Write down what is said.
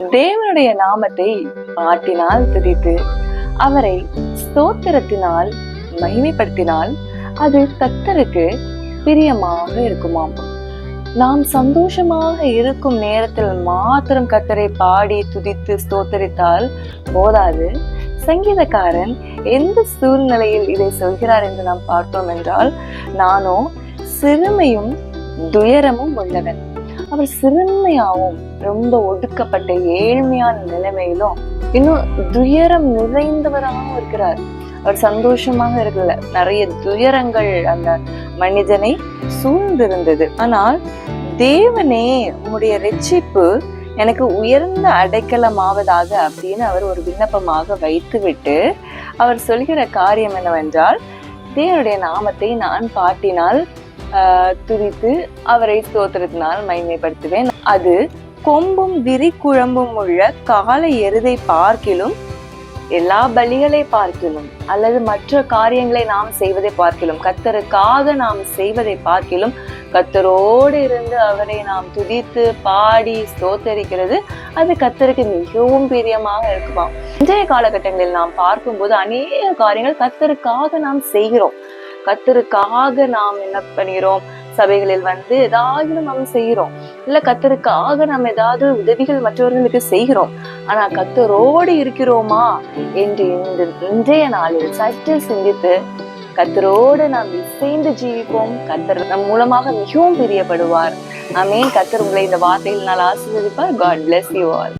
தேவனுடைய நாமத்தை பாட்டினால் துதித்து அவரை ஸ்தோத்திரத்தினால் மகிமைப்படுத்தினால் அது கத்தருக்கு பிரியமாக இருக்குமாம். நாம் சந்தோஷமாக இருக்கும் நேரத்தில் மாத்திரம் கத்தரை பாடி துதித்து ஸ்தோத்தரித்தால் போதாது. சங்கீதக்காரன் எந்த சூழ்நிலையில் இதை சொல்கிறார் என்று நாம் பார்த்தோம் என்றால் நானோ சிறுமையும் துயரமும் உள்ளவன். அவர் சிறுமையாகவும் ரொம்ப ஒடுக்கப்பட்ட ஏழ்மையான நிலைமையிலும் இன்னும் துயரம் நிறைந்தவராகவும் இருக்கிறார். அவர் சந்தோஷமாக இருக்கல. நிறைய துயரங்கள் அந்த மனிதனை சூழ்ந்திருந்தது. ஆனால் தேவனே உம்முடைய ரட்சிப்பு எனக்கு உயர்ந்த அடைக்கலமாவதாக அப்படின்னு அவர் ஒரு விண்ணப்பமாக வைத்துவிட்டு அவர் சொல்கிற காரியம் என்னவென்றால் தேவனுடைய நாமத்தை நான் பாட்டினால் துதித்து அவரை ஸ்தோத்திரத்தினால் மகிமைப்படுத்துவேன். அது கொம்பும் விரி குழம்பும் உள்ள கால எருதை பார்க்கிலும் எல்லா பலிகளை பார்க்கிலும் அல்லது மற்ற காரியங்களை நாம் செய்வதை பார்க்கிலும் கத்தருக்காக நாம் செய்வதை பார்க்கிலும் கத்தரோடு இருந்து அவரை நாம் துதித்து பாடி ஸ்தோத்தரிக்கிறது. அது கத்தருக்கு மிகவும் பிரியமாக இருக்குமா? இன்றைய காலகட்டங்களில் நாம் பார்க்கும்போது அநேக காரியங்கள் கத்தருக்காக நாம் செய்கிறோம். கத்தருக்காக நாம் என்ன பண்ணுகிறோம்? சபைகளில் வந்து ஏதாவது நம்ம செய்கிறோம். இல்ல கத்தருக்காக நம்ம ஏதாவது உதவிகள் மற்றவர்களுக்கு செய்கிறோம். ஆனா கத்தரோடு இருக்கிறோமா என்று இந்த இன்றைய நாளில் சற்று சிந்தித்து கத்தரோடு நாம் இசைந்து ஜீவிப்போம். கத்தர் நம் மூலமாக மிகவும் பிரியப்படுவார். அமேன் கத்தர் உங்களை இந்த வார்த்தையில் நான் ஆசீர்வதிப்பார். God bless you all